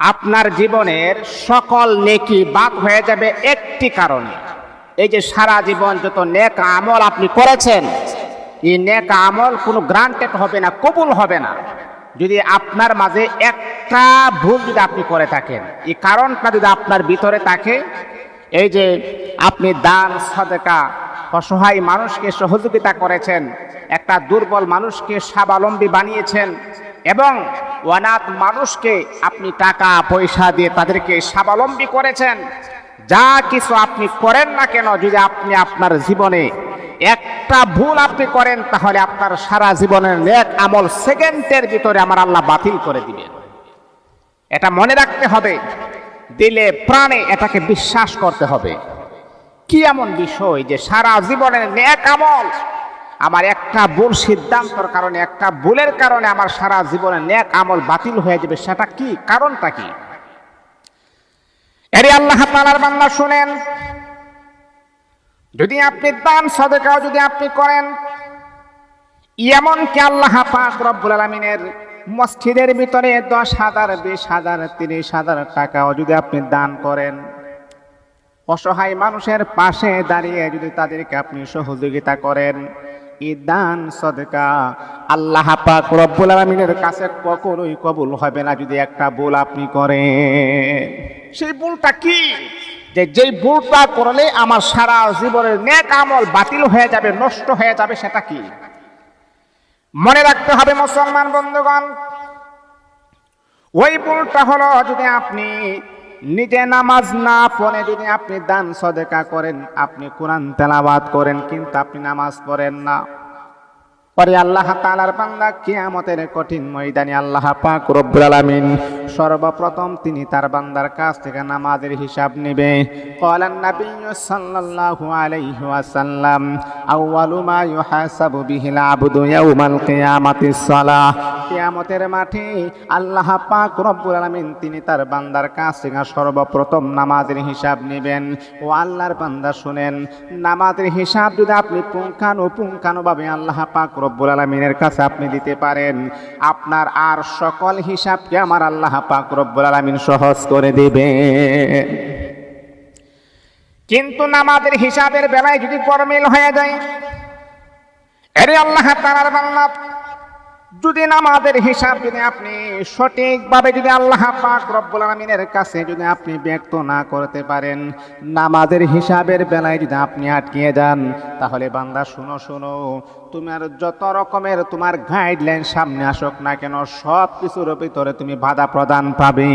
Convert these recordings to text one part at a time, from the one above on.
আপনার জীবনের সকল নেকি বাদ হয়ে যাবে একটি কারণে। এই যে সারা জীবন যত নেক আমল আপনি করেছেন, এই নেক আমল কোনো গ্রান্টেড হবে না, কবুল হবে না। যদি আপনার মাঝে একটা ভুল যদি আপনি করে থাকেন, এই কারণটা যদি আপনার ভিতরে থাকে, এই যে আপনি দান, সদেকা, অসহায় মানুষকে সহযোগিতা করেছেন, একটা দুর্বল মানুষকে স্বাবলম্বী বানিয়েছেন, এবং অনাথ মানুষকে আপনি টাকা, পয়সা দিয়ে তাদেরকে স্বাবলম্বী করেছেন। যা কিছু আপনি করেন না কেন, যদি আপনি আপনার জীবনে একটা ভুল আপনি করেন, তাহলে আপনার সারা জীবনের নেক আমল সেকেন্ডের ভিতরে আমার আল্লাহ বাতিল করে দিবেন। এটা মনে রাখতে হবে। দিলে প্রাণে এটাকে বিশ্বাস করতে হবে। কি এমন বিষয় যে সারা জীবনের নেক আমল আমার একটা ভুল সিদ্ধান্তর কারণে, একটা ভুলের কারণে আমার সারা জীবনে নেক আমল বাতিল হয়ে যাবে। সেটা কি? কারণটা কি? এরে আল্লাহ তালার বান্দা শুনেন, যদি আপনি দান সদেকাও যদি আপনি করেন, এমনকি আল্লাহ পাক রব্বুল আলমিনের মসজিদের ভিতরে দশ হাজার, বিশ হাজার, তিরিশ হাজার টাকাও যদি আপনি দান করেন, অসহায় মানুষের পাশে দাঁড়িয়ে যদি তাদেরকে আপনি সহযোগিতা করেন এই দান সদকা। আল্লাহ পাক রব্বুল আলমিনের কাছে কখনোই কবুল হবে না যদি একটা ভুল আপনি করেন। সেই ভুলটা কি? যে যেই ভুলটা করলে আমার সারা জীবনের নেক আমল বাতিল হয়ে যাবে, নষ্ট হয়ে যাবে, সেটা কি? মনে রাখতে হবে মুসলমান বন্ধুগণ, ওই ভুলটা হলো যদি আপনি নিজে নামাজ না পড়ে যদি আপনি দান সদেকা করেন, আপনি কোরআন তেলাবাদ করেন, কিন্তু আপনি নামাজ পড়েন না। পরে আল্লাহ তালার বান্দা কিয়ামতের কঠিন ময়দানে আল্লাহ পাক রব্বুল আলামিন সর্বপ্রথম তিনি তার বান্দার কাছ থেকে নামাজের হিসাব নেবে। কলান নবী সাল্লাল্লাহু আলাইহি ওয়াসাল্লাম, আউয়ালু মা ইউহাসাবু বিহিল আবদু ইয়াউমাল কিয়ামাতিস সালাহ কিয়ামতের মাঠে আল্লাহ পাক রব্বুল আলামিন তিনি তার বান্দার কাছ থেকে সর্বপ্রথম নামাজের হিসাব নেবেন। ও আল্লাহর বান্দা শুনেন, নামাজের হিসাব যদি আপনি পুঙ্খানুপুঙ্খানুভাবে আল্লাহ পাক রব্বুল আলমিনের কাছে আপনি দিতে পারেন। আপনার আর সকল হিসাবকে আমার আল্লাহ পাক রব্বুল আলমিন সহজ করে দেবে কিন্তু নামাজের হিসাবের বেলায় যদি গরমিল হয়ে যায়, এরে আল্লাহ তালার বাংলা যদি নামাজের হিসাব যদি আপনি সঠিকভাবে যদি আল্লাহ পাক রব্বুল আলমিনের কাছে যদি আপনি ব্যক্ত না করতে পারেন, নামাজের হিসাবের বেলায় যদি আপনি আটকিয়ে যান, তাহলে বান্দা শুনো শুনো, তোমার যত রকমের তোমার গাইডলাইন সামনে আসুক না কেন, সব কিছুর ভিতরে তুমি বাধা প্রদান পাবে।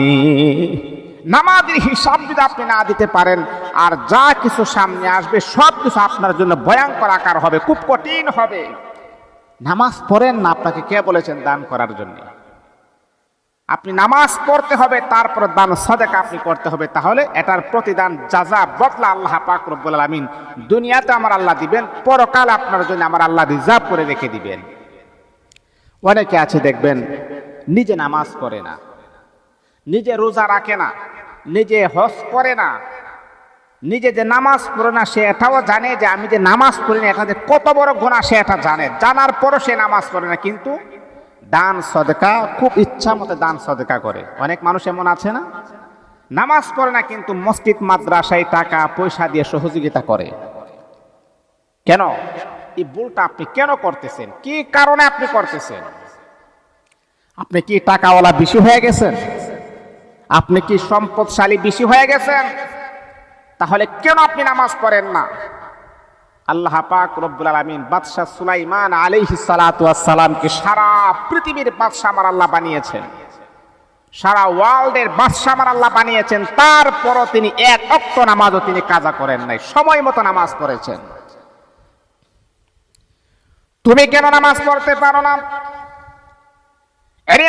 নামাজের হিসাব যদি আপনি না দিতে পারেন, আর যা কিছু সামনে আসবে, সব কিছু আপনার জন্য ভয়ঙ্কর আকার হবে, খুব কঠিন হবে। নামাজ পড়েন না আপনাকে কে বলেছেন দান করার জন্য? আপনি নামাজ পড়তে হবে, তারপর দান সদেকা আপনি করতে হবে। তাহলে এটার প্রতিদান যাজা বদলা আল্লাহ পাক রব্বুল আলামিন দুনিয়াতে আমার আল্লাহ দিবেন, পরকাল আপনার জন্য আমার আল্লাহ রিজার্ভ করে রেখে দিবেন। অনেকে আছে দেখবেন, নিজে নামাজ পড়ে না, নিজে রোজা রাখে না, নিজে হজ করে না নিজে যে নামাজ পড়ে না, সে এটাও জানে যে আমি যে নামাজ পড়ি না এটা যে কত বড় গুণা সে এটা জানে। জানার পরও সে নামাজ পড়ে না, কিন্তু দান সদকা, খুব ইচ্ছা মতো দান সদকা করে। অনেক মানুষ এমন আছে না? নামাজ পড়ে না, কিন্তু মসজিদ, মাদ্রাসায় টাকা, পয়সা দিয়ে সহযোগিতা করে। কেন? এই ভুলটা আপনি কেন করতেছেন? কি কারণে আপনি করতেছেন? আপনি কি টাকাওয়ালা বেশি হয়ে গেছেন? আপনি কি সম্পদশালী বেশি হয়ে গেছেন? তাহলে কেন আপনি নামাজ পড়েন না? আল্লাহ পাক রব্বুল আলামিন বাদশাহ সুলাইমান আলাইহিস সালাতু সালামকে সারা পৃথিবীর বাদশাহ আমার আল্লাহ বানিয়েছেন। সারা ওয়ার্ল্ডের বাদশাহ আমার আল্লাহ বানিয়েছেন। তারপরও তিনি এক অক্ত নামাজও তিনি কাজা করেন নাই। সময় মতো নামাজ পড়েছেন। তুমি কেন নামাজ পড়তে পারো না?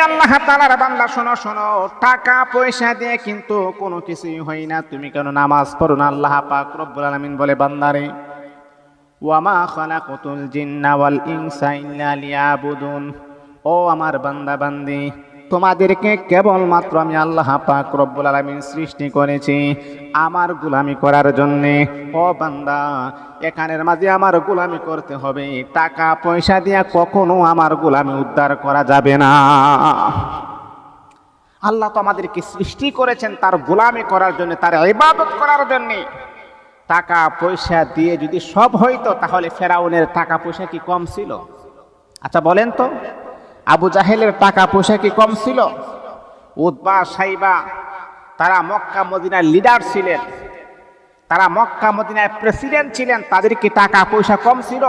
আল্লাহ তালার বান্দা, শোনো শোনো, টাকা পয়সা দিয়ে কিন্তু কোনো কিছুই হয় না। তুমি কেন নামাজ পড়ো না? আল্লাহ পাক রব্বুল আলামিন বলে বান্দারে ওয়ামা খালাকুতুল জিন্না ওয়াল ইনসা ইল্লা লিয়াবুদুন। ও আমার বান্দা বান্দি তোমাদেরকে কেবলমাত্র আমি আল্লাহ পাক রব্বুল আলামিন সৃষ্টি করেছি, আমার গুলামি করার জন্যে। ও বান্দা, এখানের মাঝে আমার গোলামি করতে হবে টাকা পয়সা দিয়া কখনো আমার গোলামি উদ্ধার করা যাবে না। আল্লাহ তো আমাদেরকে সৃষ্টি করেছেন তার গোলামি করার জন্য, তার ইবাদত করার জন্য। টাকা পয়সা দিয়ে যদি সব হইতো, তাহলে ফেরাউনের টাকা পয়সা কি কম ছিল? আচ্ছা বলেন তো। আবু জাহেলের টাকা পয়সা কি কম ছিল? উদ্বা সাইবা, তারা মক্কা মদিনার লিডার ছিলেন। তারা মক্কা মদিনায় প্রেসিডেন্ট ছিলেন, তাদের কি টাকা পয়সা কম ছিল?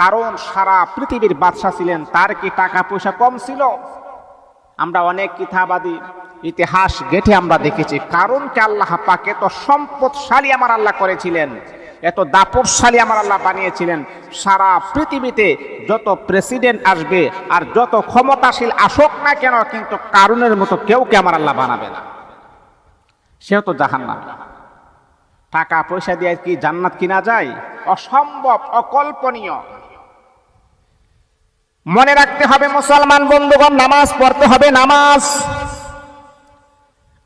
কারণ সারা পৃথিবীর বাদশা ছিলেন, তার কি টাকা পয়সা কম ছিল? আমরা অনেক কিতাবাদি, ইতিহাস গেটে আমরা দেখেছি, কারণ কে আল্লাহ পাকে তো সম্পদশালী আমার আল্লাহ করেছিলেন। এত দাপটশালী আমার আল্লাহ বানিয়েছিলেন। সারা পৃথিবীতে যত প্রেসিডেন্ট আসবে আর যত ক্ষমতাশীল আসুক না কেন, কিন্তু কারণের মতো কেউকে আমার আল্লাহ বানাবে না। সেও তো জাহান্নামী। টাকা পয়সা দিয়ে কি জান্নাত কিনা যায়? অসম্ভব, অকল্পনীয়। মনে রাখতে হবে মুসলমান বন্ধুগণ, নামাজ পড়তে হবে, নামাজ।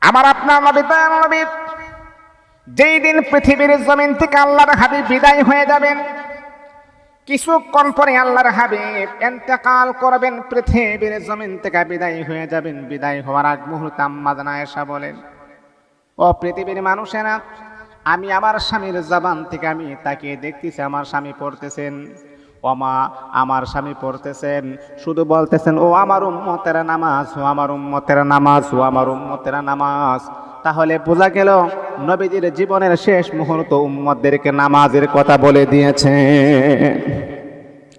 আমার আপনার নবী নবী যেই দিন পৃথিবীর জমিন থেকে আল্লাহর হাবিব বিদায় হয়ে যাবেন, কিছুক্ষণ পরে আল্লাহর হাবিব এন্তেকাল করবেন, পৃথিবীর জমিন থেকে বিদায় হয়ে যাবেন। বিদায় হওয়ার আগ মুহূর্তে আম্মা জানা এসা বলেন, ও পৃথিবীর মানুষেরা, আমি আমার স্বামীর জবান থেকে আমি তাকে দেখতেছি, আমার স্বামী পড়তেছেন। ওমা, আমার স্বামী পড়তেছেন। শুধু বলতেছেন, ও আমার উম্মতের নামাজ, ও আমার উম্মতের নামাজ, ও আমার উম্মতের নামাজ তাহলে বোঝা গেল নবীজির জীবনের শেষ মুহূর্ত উম্মতদেরকে নামাজের কথা বলে দিয়েছে।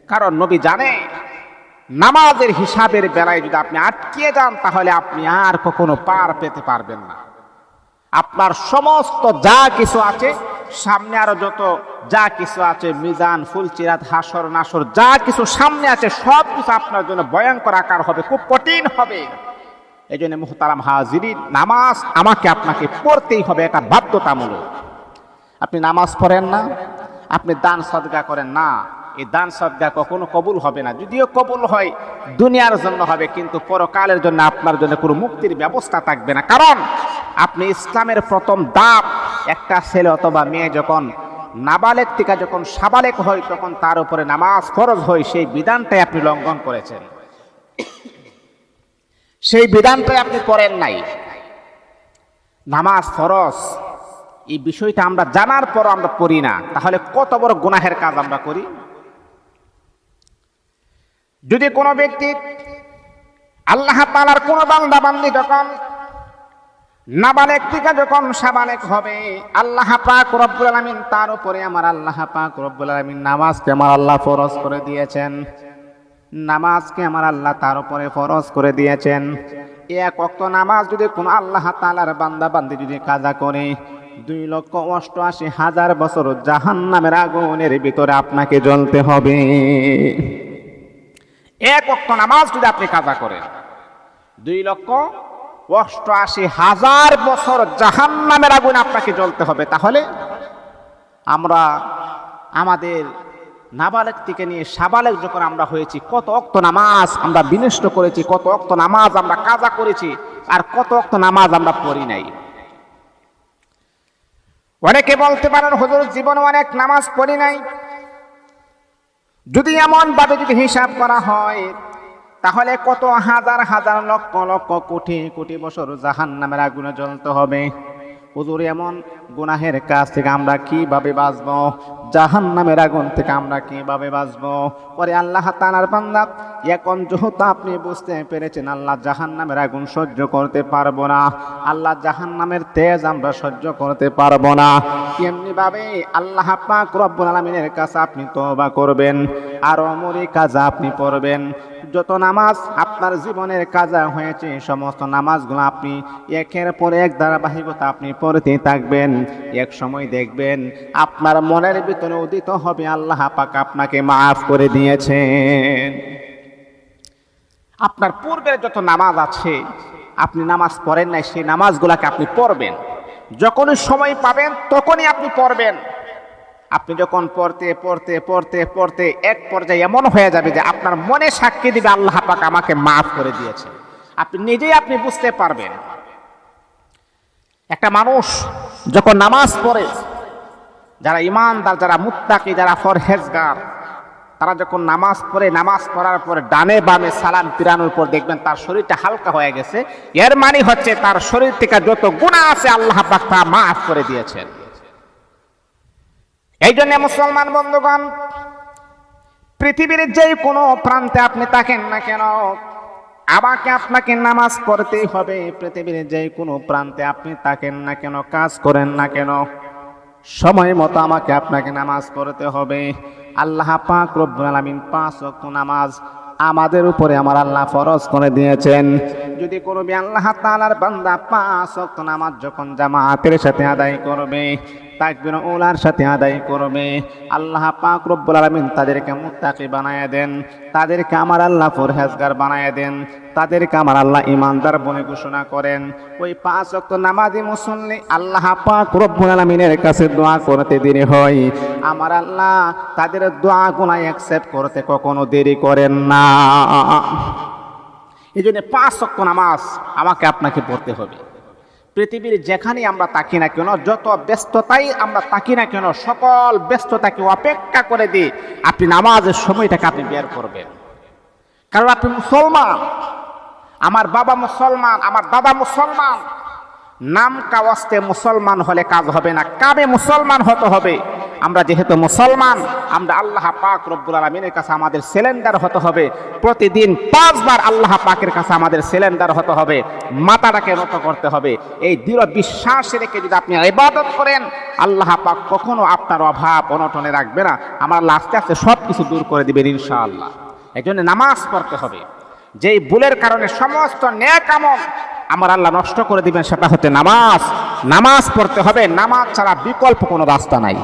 কারণ নবী জানে, নামাজের হিসাবের বেলায় যদি আপনি আটকিয়ে যান, তাহলে আপনি আর কখনো পার পেতে পারবেন না। আপনার সমস্ত যা কিছু আছে, সামনে আরও যত যা কিছু আছে, মিজান, ফুলচিরাত হাসর নাসর যা কিছু সামনে আছে, সব কিছু আপনার জন্য ভয়ঙ্কর আকার হবে, খুব কঠিন হবে। এই জন্য মুহতারাম হাজিরিন, নামাজ আমাকে আপনাকে পড়তেই হবে এটা বাধ্যতামূলক। আপনি নামাজ পড়েন না, আপনি দান সদগা করেন না, এই দান সদগা কখনো কবুল হবে না। যদিও কবুল হয়, দুনিয়ার জন্য হবে, কিন্তু পরকালের জন্য আপনার জন্য কোনো মুক্তির ব্যবস্থা থাকবে না। কারণ আপনি ইসলামের প্রথম দাপ, একটা ছেলে অথবা মেয়ে যখন নাবালেক থেকে যখন সাবালেক হয়, তখন তার উপরে নামাজ ফরজ হয়, সেই বিধানটাই আপনি লঙ্ঘন করেছেন। সেই বিধানটাই আপনি পড়েন নাই। নামাজ ফরজ, এই বিষয়টা আমরা জানার পর আমরা করি না। তাহলে কত বড় গুনাহের কাজ আমরা করি? যদি কোনো ব্যক্তি আল্লাহ তালার কোন বান্দা বান্দি যখন নাবালেক যখন সাবালেক হবে, আল্লাহ পাক রব্বুল আলামিন তার উপরে আমার আল্লাহ পাক রব্বুল আলামিন নামাজকে আমার আল্লাহ ফরজ করে দিয়েছেন। নামাজকে আমার আল্লাহ তার উপরে ফরজ করে দিয়েছেন। এক অক্ত নামাজ যদি কোন আল্লাহ তালার বান্দা বান্দি যদি কাজা করে, দুই লক্ষ অষ্টআশি হাজার বছর জাহান নামের আগুনের ভিতরে আপনাকে জ্বলতে হবে। এক অক্ত নামাজ যদি আপনি কাজা করেন, দুই লক্ষ অষ্টআশি হাজার বছর জাহান নামের আগুন আপনাকে জ্বলতে হবে। তাহলে আমরা আমাদের নাবালেক থেকে নিয়ে সাবালেক যখন আমরা হয়েছি, কত অক্ত নামাজ আমরা বিনষ্ট করেছি, কত অক্ত নামাজ আমরা কাজা করেছি, আর কত অক্ত নামাজ আমরা পড়ি নাই। অনেকে বলতে পারেন, হুজুর, জীবনে অনেক নামাজ পড়ি নাই। যদি এমন ভাবে যদি হিসাব করা হয়, তাহলে কত হাজার হাজার লক্ষ লক্ষ, কোটি কোটি বছর জাহান নামের আগুনে জ্বলতে হবে। হুজুর, এমন গুনাহের কাছ থেকে আমরা কীভাবে বাঁচব? জাহান নামের আগুন থেকে আমরা কীভাবে বাঁচবো? পরে আল্লাহ তানার বান্দা এখন যেহেতু আপনি বুঝতে পেরেছেন? আল্লাহ জাহান নামের আগুন সহ্য করতে পারব না। আল্লাহ জাহান নামের তেজ আমরা সহ্য করতে পারব না। এমনি ভাবে আল্লাহ পাক রব্বুল আলামিনের কাছে আপনি তওবা করবেন, আর অমরি কাজা আপনি পড়বেন। যত নামাজ আপনার জীবনের কাজা হয়েছে, সমস্ত নামাজগুলো আপনি একের পর এক ধারাবাহিকতা আপনি পড়তে থাকবেন। এক সময় দেখবেন আপনার মনের ভিতরে উদিত হবে। আল্লাহ পাক আপনাকে মাফ করে দিয়েছেন। আপনার পূর্বের যত নামাজ আছে, আপনি নামাজ পড়েন নাই, সেই নামাজগুলাকে আপনি পড়বেন। যখনই সময় পাবেন, তখনই আপনি পড়বেন। আপনি যখন পড়তে পড়তে পড়তে পড়তে এক পর্যায়ে এমন হয়ে যাবে যে আপনার মনে সাক্ষী দিবে, আল্লাহ পাক আমাকে মাফ করে দিয়েছে। আপনি নিজেই আপনি বুঝতে পারবেন। একটা মানুষ যখন নামাজ পড়ে যারা ইমানদার, যারা মুত্তাকি, যারা ফরহেজগার তারা যখন নামাজ পড়ে, নামাজ পড়ার পর ডানে বামে সালাম পিরানোর পর দেখবেন তার শরীরটা হালকা হয়ে গেছে। এর মানে হচ্ছে তার শরীর থেকে যত গুণা আছে আল্লাহ তা মাফ করে দিয়েছেন। এই জন্য মুসলমান বন্ধুগণ, পৃথিবীর যে কোনো প্রান্তে আপনি থাকেন না কেন, আমাকে আপনাকে নামাজ পড়তেই হবে। পৃথিবীর যে কোনো প্রান্তে আপনি থাকেন না কেন, কাজ করেন না কেন সময় মতো আমাকে আপনাকে নামাজ পড়তে হবে। আল্লাহ পাক রব্বুল আলামিন পাঁচ ওয়াক্ত নামাজ আমাদের উপরে আমার আল্লাহ ফরজ করে দিয়েছেন। যদি কোনো বি আল্লাহ তাআলার বান্দা পাঁচ ওয়াক্ত নামাজ যখন জামাতের সাথে আদায় করবে তাকবির ওলার সাথে আদায় করবে। আল্লাহ পাক রব্বুল আলামিন তাদেরকে মুত্তাকি বানায় দেন, তাদেরকে আমার আল্লাহ ফরহেজগার বানায় দেন, তাদেরকে আমার আল্লাহ ইমানদার বনে ঘোষণা করেন। ওই পাঁচ ওয়াক্ত নামাজি মুসল্লি আল্লাহ পাক রব্বুল আলামিনের কাছে দোয়া করতে দেরি হয়। আমার আল্লাহ তাদের দোয়া গুনাহ অ্যাকসেপ্ট করতে কখনো দেরি করেন না। এই জন্য পাঁচ ওয়াক্ত নামাজ আমাকে আপনাকে পড়তে হবে। পৃথিবীর যেখানে আমরা তাকি না কেন, যত ব্যস্ততাই আমরা তাকি না কেন, সকল ব্যস্ততাকে অপেক্ষা করে দিই। আপনি নামাজের সময়টাকে আপনি বের করবেন। কারণ আপনি মুসলমান। আমার বাবা মুসলমান, আমার দাদা মুসলমান। নাম কাওয়াস্তে মুসলমান হলে কাজ হবে না। কাবে মুসলমান হতে হবে। আমরা যেহেতু মুসলমান, আমরা আল্লাহ পাক রব্বুল আলমিনের কাছে আমাদের সিলিন্ডার হতে হবে। প্রতিদিন পাঁচবার আল্লাহ পাকের কাছে আমাদের সিলিন্ডার হতে হবে। মাথাটাকে নত করতে হবে। এই দৃঢ় বিশ্বাস রেখে যদি আপনি ইবাদত করেন, আল্লাহ পাক কখনো আপনার অভাব অনটনে রাখবে না। আমার আস্তে আস্তে সব কিছু দূর করে দিবেন ইনশাআল্লাহ। এই জন্য নামাজ পড়তে হবে। যেই ভুলের কারণে সমস্ত ন্যাক আমল আমার আল্লাহ নষ্ট করে দিবেন সেটা হতে নামাজ। নামাজ পড়তে হবে। নামাজ ছাড়া বিকল্প কোনো রাস্তা নাই।